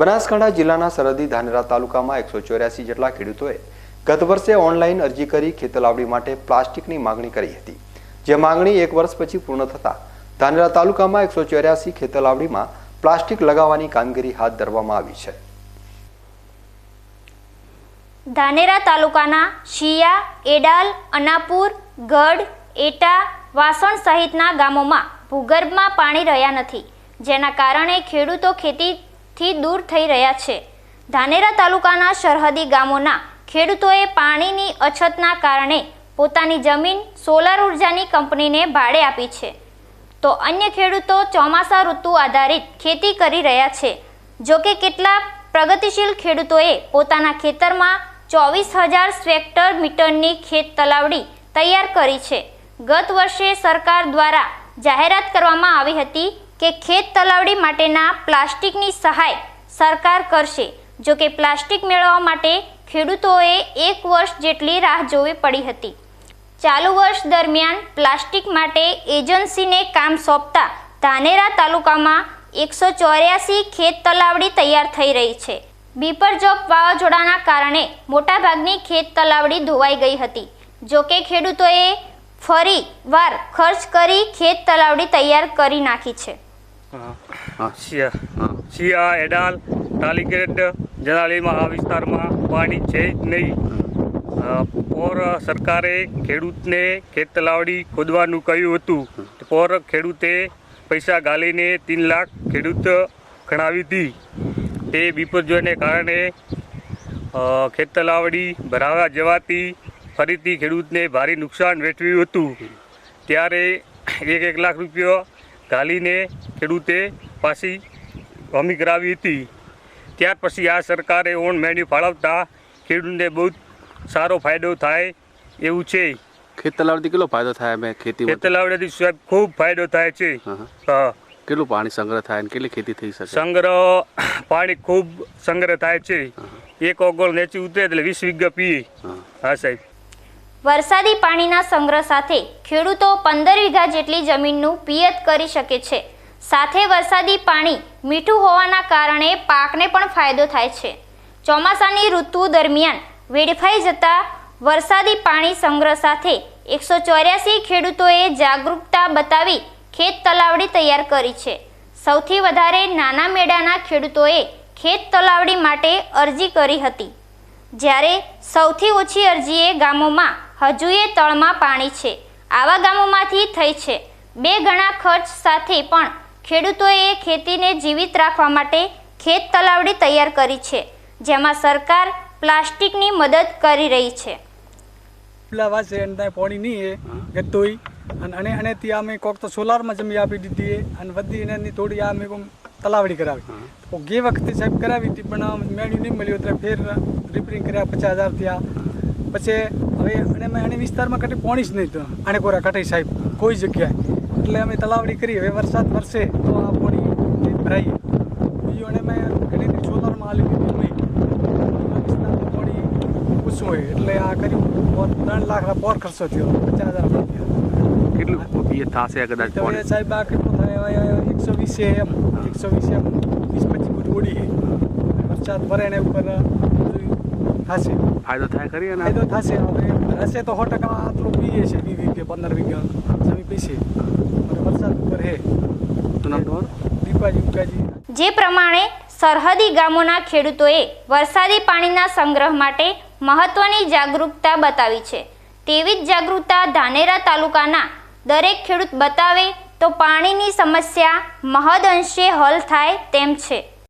બનાસકાંઠા જિલ્લાના સરહદી ધાનેરા તાલુકામાં એકસો ચોર્યાસી જેટલા ખેડૂતોએ ગત વર્ષે ઓનલાઈન અરજી કરી ખેતલાવડી માટે પ્લાસ્ટિકની માંગણી કરી હતી. જે માંગણી એક વર્ષ પછી પૂર્ણ થતાં ધાનેરા તાલુકામાં એકસો ચોર્યાસી ખેતલાવડીમાં પ્લાસ્ટિક લગાવવાની કામગીરી હાથ ધરવામાં આવી છે. ધાનેરા તાલુકાના શિયા, એડાલ, અનાપુર, ગઢ, એટા, વાસણ સહિતના ગામોમાં ભૂગર્ભમાં પાણી રહ્યા નથી. જેના કારણે ખેડૂતો ખેતીથી દૂર થઈ રહ્યા છે. ધાનેરા તાલુકાના સરહદી ગામોના ખેડૂતોએ પાણીની અછતના કારણે પોતાની જમીન સોલાર ઉર્જાની કંપનીને ભાડે આપી છે. તો અન્ય ખેડૂતો ચોમાસા ઋતુ આધારિત ખેતી કરી રહ્યા છે. જોકે કેટલાક પ્રગતિશીલ ખેડૂતોએ પોતાના ખેતરમાં ચોવીસ હજાર સ્વેક્ટર મીટરની ખેત તલાવડી તૈયાર કરી છે. ગત વર્ષે સરકાર દ્વારા જાહેરાત કરવામાં આવી હતી કે ખેત તલાવડી માટેના પ્લાસ્ટિકની સહાય સરકાર કરશે. જો કે પ્લાસ્ટિક મેળવવા માટે ખેડૂતોએ એક વર્ષ જેટલી રાહ જોવી પડી હતી. ચાલુ વર્ષ દરમિયાન પ્લાસ્ટિક માટે એજન્સીને કામ સોંપતા ધાનેરા તાલુકામાં એકસો ચોર્યાસી ખેત તલાવડી તૈયાર થઈ રહી છે. બીપરજોગ વાવાઝોડાના કારણે મોટાભાગની ખેત તલાવડી ધોવાઈ ગઈ હતી. જોકે ખેડૂતોએ ફરી વાર ખર્ચ કરી ખેત તલાવડી તૈયાર કરી નાખી છે. શિયા. શિયા એડાલ ટાલીગેટ જનાલીમાં આ વિસ્તારમાં પાણી છે જ નહીં. પોર સરકારે ખેડૂતને ખેત તલાવડી ખોદવાનું કહ્યું હતું. પોર ખેડૂતે પૈસા ગાલીને તીન લાખ ખેડૂત ગણાવી હતી તે વિપર્યોને કારણે ખેતલાવડી ખેત તલાવડી ભરાવા જવાથી ફરીથી ખેડૂતને ભારે નુકસાન વેઠવ્યું હતું. ત્યારે એક એક લાખ રૂપિયો ઘાલીને ખેડૂતે પાછી હમી કરાવી હતી. ત્યાર પછી આ સરકારે ઓન મેન્યુ ફાળવતા ખેડૂતને બહુ સારો ફાયદો થાય એવું છે. ખેત તલાવથી કેટલો ફાયદો થાય અમે ખેતી ખેત તલાવડેથી સાહેબ ખૂબ ફાયદો થાય છે. કેટલું પાણી સંગ્રહ થાય અને કેટલી ખેતી થઈ શકે? સંગ્રહ પાણી ખૂબ સંગ્રહ થાય છે. એક ઓગળ નેચી ઉતરે એટલે વીસ વીઘા પીએ. હા સાહેબ. વરસાદી પાણીના સંગ્રહ સાથે ખેડૂતો પંદર વીઘા જેટલી જમીનનું પિયત કરી શકે છે. સાથે વરસાદી પાણી મીઠું હોવાના કારણે પાકને પણ ફાયદો થાય છે. ચોમાસાની ઋતુ દરમિયાન વેડફાઈ જતા વરસાદી પાણી સંગ્રહ સાથે એકસો ચોર્યાસી ખેડૂતોએ જાગૃતતા બતાવી ખેત તલાવડી તૈયાર કરી છે. સૌથી વધારે નાના મેળાના ખેડૂતોએ ખેત તલાવડી માટે અરજી કરી હતી. જ્યારે સૌથી ઓછી અરજીએ ગામોમાં હજુએ તળમાં પાણી છે. આવા ગામોમાંથી થઈ છે. બે ગણા ખર્ચ સાથે પણ ખેડૂતોએ ખેતીને જીવિત રાખવા માટે ખેત તલાવડી તૈયાર કરી છે જેમાં સરકાર પ્લાસ્ટિકની મદદ કરી રહી છે. પેલા વાસે અને ત્યાં પાણી નહીં એ ગતોઈ અને અને અને ત્યાં અમે કોક તો સોલારમાં જમી આપી દીધી અને બધી એને થોડી આ અમે કોમ તલાવડી કરાવી. તો ગે વખતે સાહેબ કરાવી હતી પણ મેળ્યું નહીં મળ્યું એટલે ફેર રિપેરિંગ કર્યા પચાસ હજાર થયા. પછી હવે અને મેં આને વિસ્તારમાં કટી પોણી જ નહીં તો. આને કોરા કટાઈ સાહેબ? કોઈ જગ્યાએ. એટલે અમે તલાવડી કરી. હવે વરસાદ વરસે તો આ પોણી ભરાઈએ બીજું અને મેં ઘણી સોલારમાં આલી દીધી પાણી ઓછું હોય. એટલે આ કર્યું. ત્રણ લાખના પોર ખર્ચો થયો. પચાસ હજાર કેટલું પિયત થશે કદાચ સાહેબ આ કેટલું થાય? એકસો વીસ એમ. એકસો વીસ એમ. વીસ પચીસ ફૂટ ઓડી વરસાદ ભરે ને ઉપર થશે. ફાયદો થાય ખરી અને ફાયદો થશે. હવે હશે તો સો ટકા આટલું પીએ છે વીસ વીઘે પંદર વીઘા જમી પીશે. અને વરસાદ ઉપર હે. શું નામ તમારું? દીપાજી ઉકાજી. જે પ્રમાણે સરહદી ગામોના ખેડૂતોએ વરસાદી પાણીના સંગ્રહ માટે મહત્વની જાગૃતતા બતાવી છે. તેવી જ જાગૃતતા ધાનેરા તાલુકાના દરેક ખેડૂત બતાવે તો પાણીની સમસ્યા મહદ અંશે હલ થાય તેમ છે.